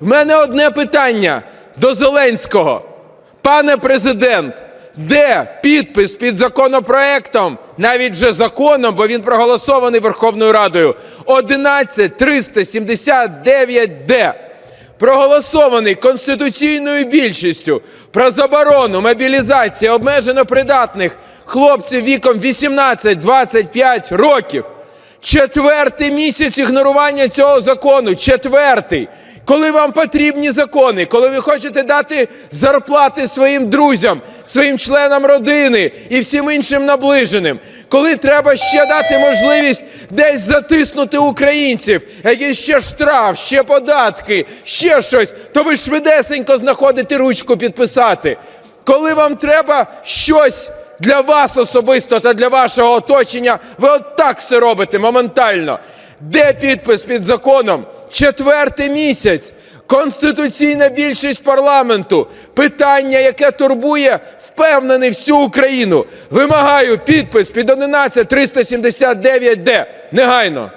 В мене одне питання до Зеленського. Пане президент, де підпис під законопроектом, навіть вже законом, бо він проголосований Верховною Радою, 11379-д, проголосований конституційною більшістю про заборону мобілізації обмежено придатних хлопців віком 18-25 років. Четвертий місяць ігнорування цього закону. Четвертий. Коли вам потрібні закони, коли ви хочете дати зарплати своїм друзям, своїм членам родини і всім іншим наближеним, коли треба ще дати можливість десь затиснути українців, якийсь ще штраф, ще податки, ще щось, то ви швидесенько знаходите ручку підписати. Коли вам треба щось для вас особисто та для вашого оточення, ви отак все робите моментально. Де підпис під законом? Четвертий місяць. Конституційна більшість парламенту. Питання, яке турбує, впевнений всю Україну. Вимагаю підпис під 11379 д Негайно.